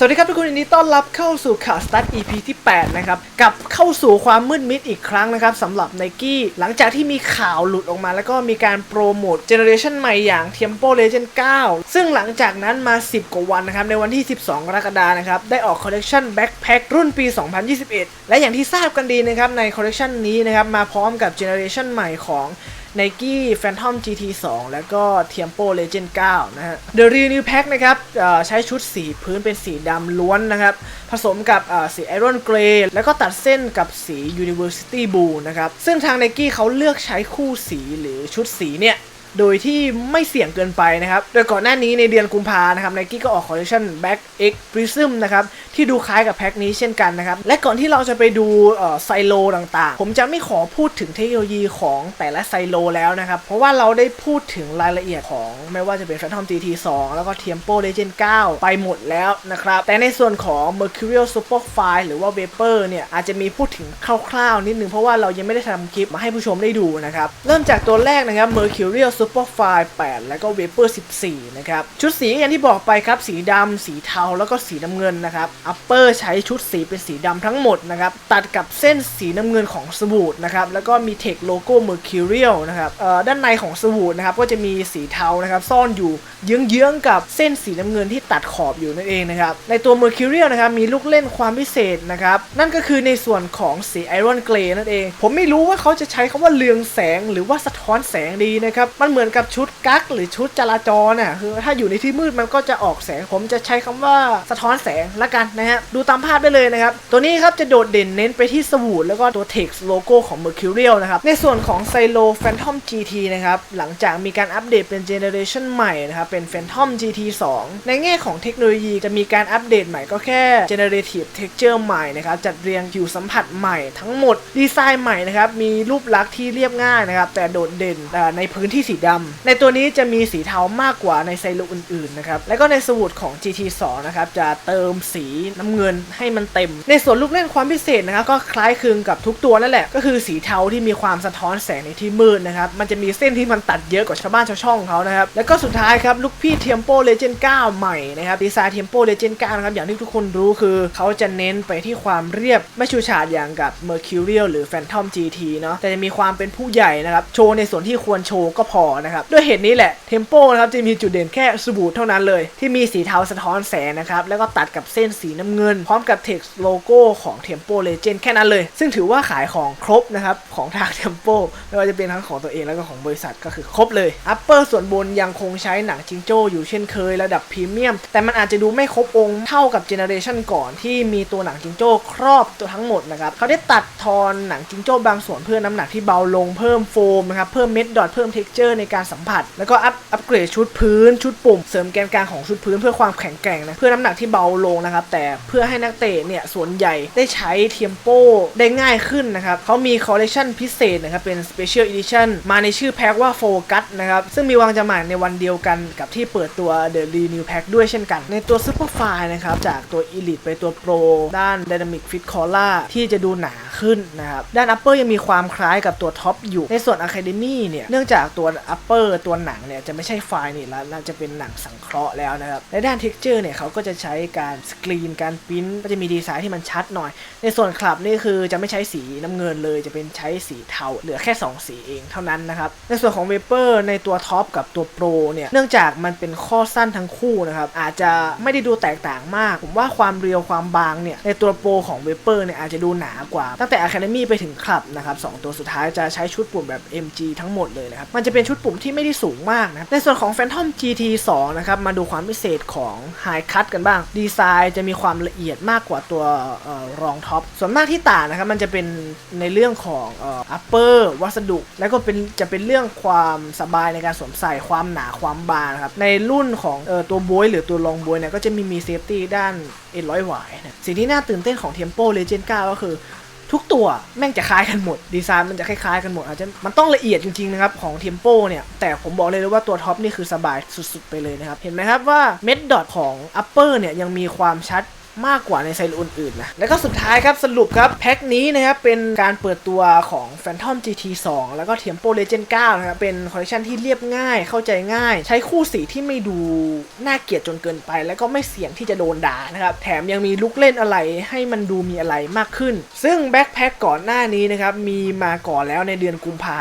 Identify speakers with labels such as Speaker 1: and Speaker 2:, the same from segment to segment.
Speaker 1: สวัสดีครับทุกคนยินดีต้อนรับเข้าสู่ข่าวสตาร์ท EP ที่ 8 นะครับกับเข้าสู่ความมืดมิดอีกครั้งนะครับสำหรับ n i กี้หลังจากที่มีข่าวหลุดออกมา แล้วก็มีการโปรโมทเจเนอเรชันใหม่อย่าง Tempo Legend 9 ซึ่งหลังจากนั้นมา 10 กว่าวันนะครับในวันที่ 12 กรกฎาคมนะครับได้ออกคอลเล t ชันแบ็คแพ็ครุ่นปี 2021 และอย่างที่ทราบกันดีนะครับในคอลเล t ชันนี้นะครับมาพร้อมกับเจเนอเรชันใหม่ของ Nike Phantom GT 2 แล้วก็ Tempo Legend 9 นะฮะ The Renew Pack นะครับใช้ชุดสีพื้นเป็นสีดำล้วนนะครับ ผสมกับเอ่อสี Iron Grey แล้วก็ตัดเส้นกับสี University Blue นะครับ ซึ่งทาง Nike เขาเลือกใช้คู่สีหรือชุดสีเนี่ย โดยที่ไม่เสี่ยงเกินไปนะครับ โดยก่อนหน้านี้ในเดือนกุมภานะครับ n นกี้ก็ออกคอลเลคชัน Back X Prism นะครับ ที่ดูคล้ายกับแพ็คนี้เช่นกันนะครับ และก่อนที่เราจะไปดูไซโลต่างๆ ผมจะไม่ขอพูดถึงเทคโนโลยีของแต่ละไซโลแล้วนะครับ เพราะว่าเราได้พูดถึงรายละเอียดของไม่ว่าจะเป็น Phantom GT 2 แล้วก็ Tempo Legend 9 ไปหมดแล้วนะครับ แต่ในส่วนของ Mercurial Superfine หรือว่า Vapor เนี่ยอาจจะมีพูดถึงคร่าวๆ นิดนึงเพราะว่าเรายังไม่ได้ทำคลิปมาให้ผู้ชมได้ดูนะครับเริ่มจากตัวแรกนะครับ Mercurial Superfine 8แล้วก็ Vapor 14 นะครับ ชุดสีอย่างที่บอกไปครับ สีดำสีเทาแล้วก็สีน้ำเงินนะครับ Upper ใช้ชุดสีเป็นสีดำทั้งหมดนะครับ ตัดกับเส้นสีน้ำเงินของสวูดนะครับ แล้วก็มีเทคโลโก้ Mercurial นะครับด้านในของสวูดนะครับ ก็จะมีสีเทานะครับ ซ่อนอยู่เยื้องๆกับเส้นสีน้ำเงินที่ตัดขอบอยู่นั่นเองนะครับ ในตัว Mercurial นะครับ มีลูกเล่นความพิเศษนะครับ นั่นก็คือในส่วนของสี Iron Grey นั่นเอง ผมไม่รู้ว่าเขาจะใช้คำว่าเรืองแสงหรือว่าสะท้อนแสงดีนะครับ มันเหมือนกับชุดกั๊กหรือชุดจราจรน่ะคือถ้าอยู่ในที่มืดมันก็จะออกแสง ผมจะใช้คำว่าสะท้อนแสงละกันนะฮะ ดูตามภาพได้เลยนะครับ ตัวนี้ครับจะโดดเด่นเน้นไปที่สวูดแล้วก็ตัว Text โลโก้ของ Mercurial นะครับ ในส่วนของ Silo Phantom GT นะครับ หลังจากมีการอัปเดตเป็นเจเนอเรชันใหม่นะครับ เป็น Phantom GT 2 ในแง่ของเทคโนโลยีจะมีการอัปเดตใหม่ก็แค่ Generative Texture ใหม่นะครับ จัดเรียงผิวสัมผัสใหม่ทั้งหมดดีไซน์ใหม่นะครับมีรูปลักษณ์ที่เรียบง่ายนะครับแต่โดดเด่นในพื้นที่สีดำ ในตัวนี้จะมีสีเทามากกว่าในไซโลอื่นๆนะครับ แล้วก็ในสวูดของ GT 2 นะครับจะเติมสีน้ำเงินให้มันเต็ม ในส่วนลูกเล่นความพิเศษนะครับก็คล้ายคลึงกับทุกตัวนั่นแหละ ก็คือสีเทาที่มีความสะท้อนแสงในที่มืดนะครับ มันจะมีเส้นที่มันตัดเยอะกว่าชาวบ้านชาวช่องเขานะครับ แล้วก็สุดท้ายครับลูกพี่ Tempo Legend 9ใหม่นะครับดีไซน์ Tempo Legend 9นะครับอย่างที่ทุกคนรู้คือเขาจะเน้นไปที่ความเรียบไม่ชูชาดอย่างกับ Mercurial หรือ Phantom GT เนาะแต่จะมีความเป็นผู้ใหญ่นะครับโชว์ในส่วนที่ควรโชว์ก็พอนะครับด้วยเหตุนี้แหละ Tempo นะครับจะมีจุดเด่นแค่สบู่เท่านั้นเลย ที่มีสีเทาสะท้อนแสงนะครับแล้วก็ตัดกับเส้นสีน้ำเงิน พร้อมกับ text โลโก้ของ Tempo Legend แค่นั้นเลย ซึ่งถือว่าขายของครบนะครับของทาง Tempo ไม่ว่าจะเป็นทั้งของตัวเองแล้วก็ของบริษัทก็คือครบเลย Upper ส่วนบนยังคงใช้หนังจิงโจ้อยู่เช่นเคยระดับพรีเมียม แต่มันอาจจะดูไม่ครบองค์เท่ากับเจเนอเรชันก่อนที่มีตัวหนังจิงโจ้ครอบตัวทั้งหมดนะครับเขาได้ตัดทอนหนังจิงโจ้บางส่วนเพื่อน้ำหนักที่เบาลงเพิ่มโฟมนะครับเพิ่มเม็ดดอทเพิ่มเท็กเจอร์ในการสัมผัส แล้วก็อัพอัปเกรดชุดพื้นชุดปุ่ม เสริมแกนกลางของชุดพื้นเพื่อความแข็งแกร่งนะเพื่อน้ำหนักที่เบาลงนะครับแต่เพื่อให้นักเตะเนี่ยส่วนใหญ่ได้ใช้เทียมโป้ได้ง่ายขึ้นนะครับเขามีคอลเลคชันพิเศษนะครับเป็น Special Edition มาในชื่อแพ็คว่าโฟกัสนะครับซึ่งมีวางจำหน่ายในวันเดียวกันกับที่เปิดตัว The Renew Pack ด้วยเช่นกัน ในตัว Superfine นะครับจากตัว Elite ไปตัว Pro ด้าน Dynamic Fit Collar ที่จะดูหนาขึ้นนะครับด้าน Upper ยังมีความคล้ายกับตัวท็อปอยู่ในส่วน Academy เนี่ยเนื่องจากตัว Upper ตัวหนังเนี่ยจะไม่ใช่ไฟล์นี่แล้วน่าจะเป็นหนังสังเคราะห์แล้วนะครับ ในด้าน Texture เนี่ยเขาก็จะใช้การสกรีนการปริ้นก็จะมีดีไซน์ที่มันชัดหน่อย ในส่วนคลับนี่คือจะไม่ใช้สีน้ำเงินเลยจะเป็นใช้สีเทา เหลือแค่ 2 สีเองเท่านั้นนะครับ ในส่วนของ Vapor ในตัวท็อปกับตัว Pro เนี่ยเนื่องจากมันเป็นข้อสั้นทั้งคู่นะครับอาจจะไม่ได้ดูแตกต่างมาก ผมว่าความเรียวความบางเนี่ยในตัว Pro ของ Vapor เนี่ยอาจจะดูหนากว่า ตั้งแต่ Academy ไปถึงคลับนะครับสองตัวสุดท้ายจะใช้ชุดปุ่มแบบ MG ทั้งหมดเลยนะครับมันจะเป็นชุดปุ่มที่ไม่ได้สูงมากนะครับในส่วนของ Phantom GT 2 นะครับ มาดูความพิเศษของ High Cut กันบ้าง ดีไซน์จะมีความละเอียดมากกว่าตัวออรองท็อป ส่วนมากที่ต่างนะครับ มันจะเป็นในเรื่องของอ่อ upper วัสดุ แล้วก็เป็นจะเป็นเรื่องความสบายในการสวมใส่ความหนาความบางครับ ในรุ่นของออตัวบวยหรือตัวรองบวยเนี่ยก็จะมีมีเซฟตี้ด้านเอ็นร้อยหวายนะสิ่งที่น่าตื่นเต้นของ Tempo Legend 9 ก็คือ ทุกตัวแม่งจะคล้ายกันหมดดีไซน์มันจะคล้ายๆกันหมดอาจจะมันต้องละเอียดจริงๆนะครับของเทมโปเนี่ยแต่ผมบอกเลยว่าตัวท็อปนี่คือสบายสุดๆไปเลยนะครับเห็นไหมครับว่าเม็ดดอทของ Upper เนี่ยยังมีความชัด มากกว่าในไซรูอื่นๆนะ แล้วก็สุดท้ายครับสรุปครับ แพ็คนี้นะครับ เป็นการเปิดตัวของ Phantom GT 2 แล้วก็ Tempo Legend 9 นะครับ เป็นคอลเลคชันที่เรียบง่ายเข้าใจง่าย ใช้คู่สีที่ไม่ดูน่าเกลียดจนเกินไป แล้วก็ไม่เสี่ยงที่จะโดนด่านะครับ แถมยังมีลุกเล่นอะไรให้มันดูมีอะไรมากขึ้น ซึ่งแบ็คแพ็คก่อนหน้านี้นะครับมีมาก่อนแล้วในเดือนกุมภา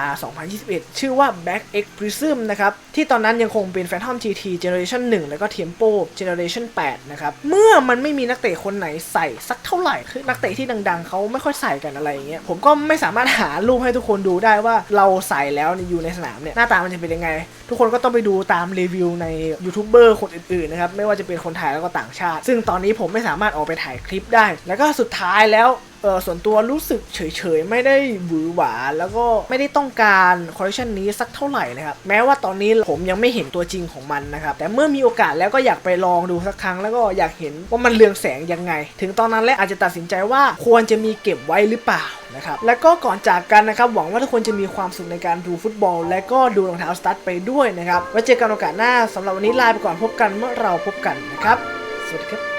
Speaker 1: 2021 ชื่อว่า Back X Prism นะครับที่ตอนนั้นยังคงเป็น Phantom GT Generation 1 แล้วก็ Tempo Generation 8 นะครับเมื่อมันไม่มีนักเตะคนไหนใส่สักเท่าไหร่คือนักเตะที่ดังๆเขาไม่ค่อยใส่กันอะไรอย่างเงี้ยผมก็ไม่สามารถหารูปให้ทุกคนดูได้ว่าเราใส่แล้วอยู่ในสนามเนี่ยหน้าตามันจะเป็นยังไง ทุกคนก็ต้องไปดูตามรีวิวในยูทูบเบอร์คนอื่นๆนะครับไม่ว่าจะเป็นคนไทยแล้วก็ต่างชาติ ซึ่งตอนนี้ผมไม่สามารถออกไปถ่ายคลิปได้ แล้วก็สุดท้ายแล้ว เออส่วนตัวรู้สึกเฉยๆ ไม่ได้หวือหวา แล้วก็ไม่ได้ต้องการคอลเลคชันนี้สักเท่าไหร่นะครับ แม้ว่าตอนนี้ผมยังไม่เห็นตัวจริงของมันนะครับ แต่เมื่อมีโอกาสแล้วก็อยากไปลองดูสักครั้ง แล้วก็อยากเห็นว่ามันเรืองแสงยังไง ถึงตอนนั้นแล้วอาจจะตัดสินใจว่าควรจะมีเก็บไว้หรือเปล่านะครับแล้วก็ก่อนจากกันนะครับหวังว่าทุกคนจะมีความสุขในการดูฟุตบอล และก็ดูรองเท้าสตั๊ดไปด้วยนะครับไว้เจอกันโอกาสหน้าสำหรับวันนี้ลาไปก่อนพบกันเมื่อเราพบกันนะครับสวัสดีครับ